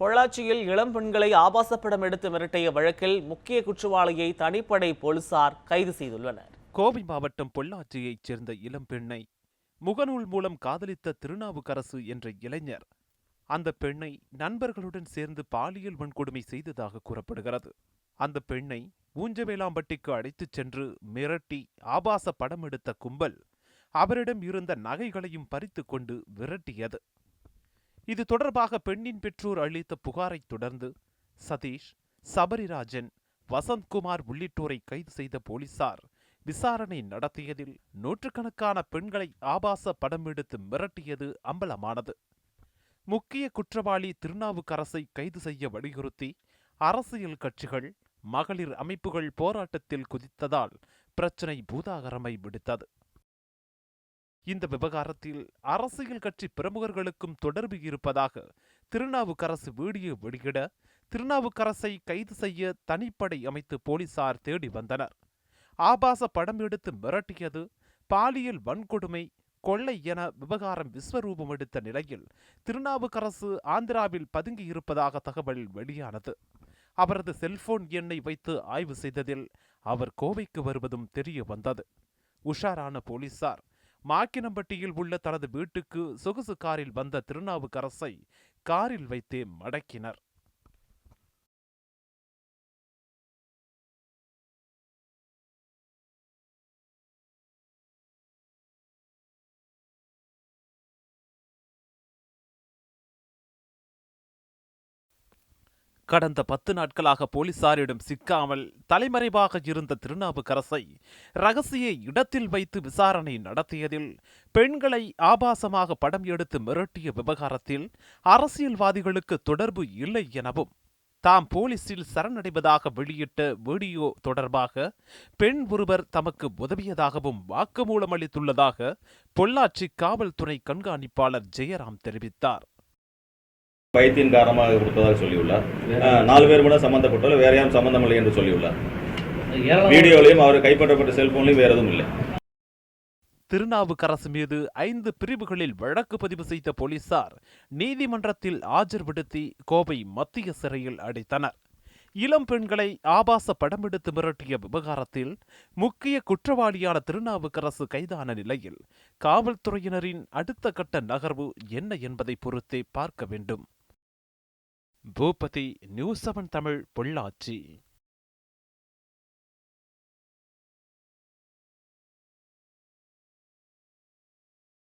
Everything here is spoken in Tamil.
பொள்ளாச்சியில் இளம் பெண்களை ஆபாச படம் எடுத்து மிரட்டிய வழக்கில் முக்கிய குற்றவாளியை தனிப்படை போலீசார் கைது செய்துள்ளனர். கோவை மாவட்டம் பொள்ளாச்சியைச் சேர்ந்த இளம்பெண்ணை முகநூல் மூலம் காதலித்த திருநாவுக்கரசு என்ற இளைஞர் அந்த பெண்ணை நண்பர்களுடன் சேர்ந்து பாலியல் வன்கொடுமை செய்ததாக கூறப்படுகிறது. அந்த பெண்ணை ஊஞ்சவேலாம்பட்டிக்கு அழைத்துச் சென்று மிரட்டி ஆபாச படம் எடுத்த கும்பல் அவரிடம் இருந்த நகைகளையும் பறித்துக் கொண்டு விரட்டியது. இது தொடர்பாக பெண்ணின் பெற்றோர் அளித்த புகாரைத் தொடர்ந்து சதீஷ் சபரிராஜன் வசந்த்குமார் உள்ளிட்டோரை கைது செய்த போலீசார் விசாரணை நடத்தியதில் நூற்றுக்கணக்கான பெண்களை ஆபாச படம் எடுத்து மிரட்டியது அம்பலமானது. முக்கிய குற்றவாளி திருநாவுக்கரசை கைது செய்ய வலியுறுத்தி அரசியல் கட்சிகள் மகளிர் அமைப்புகள் போராட்டத்தில் குதித்ததால் பிரச்சினை பூதாகரமை விடுத்தது. இந்த விவகாரத்தில் அரசியல் கட்சி பிரமுகர்களுக்கும் தொடர்பு இருப்பதாக திருநாவுக்கரசு வீடியோ வெளியிட திருநாவுக்கரசை கைது செய்ய தனிப்படை அமைத்து போலீசார் தேடி வந்தனர். ஆபாச படம் எடுத்து மிரட்டியது பாலியல் வன்கொடுமை கொள்ளை என விவகாரம் விஸ்வரூபம் எடுத்த நிலையில் திருநாவுக்கரசு ஆந்திராவில் பதுங்கியிருப்பதாக தகவல் வெளியானது. அவரது செல்போன் எண்ணை வைத்து ஆய்வு செய்ததில் அவர் கோவைக்கு வருவதும் தெரிய வந்தது. உஷாரான போலீசார் மாக்கினம்பட்டியில் உள்ள தனது வீட்டுக்கு சொகுசு காரில் வந்த திருநாவுக்கரசை காரில் வைத்தே மடக்கினர். கடந்த பத்து நாட்களாக போலீசாரிடம் சிக்காமல் தலைமறைவாக இருந்த திருநாவுக்கரசை ரகசிய இடத்தில் வைத்து விசாரணை நடத்தியதில் பெண்களை ஆபாசமாக படம் எடுத்து மிரட்டிய விவகாரத்தில் அரசியல்வாதிகளுக்கு தொடர்பு இல்லை எனவும் தாம் போலீசில் சரணடைவதாக வெளியிட்ட வீடியோ தொடர்பாக பெண் ஒருவர் தமக்கு உதவியதாகவும் வாக்குமூலம் அளித்துள்ளதாக பொள்ளாச்சி காவல்துறை கண்காணிப்பாளர் ஜெயராம் தெரிவித்தார். பயத்தின் காரணமாக கொடுத்ததாக சொல்லியுள்ளார். நாலு பேர் கூட சம்பந்தப்பட்டவர் வேற யாரும் சம்பந்தமில்லை என்று சொல்லியுள்ளார். வீடியோலையும் அவர் கைப்பற்றப்பட்ட செல்போன்லையும் வேற எதுவும் இல்லை. திருநாவுக்கரசு மீது ஐந்து பிரிவுகளில் வழக்கு பதிவு செய்த போலீசார் நீதிமன்றத்தில் ஆஜர்படுத்தி கோவை மத்திய சிறையில் அடைத்தனர். இளம் பெண்களை ஆபாச படமெடுத்து மிரட்டிய விவகாரத்தில் முக்கிய குற்றவாளியான திருநாவுக்கரசு கைதான நிலையில் காவல்துறையினரின் அடுத்த கட்ட நகர்வு என்ன என்பதை பொறுத்தே பார்க்க வேண்டும். Boopathi news seven Tamil Pollachi.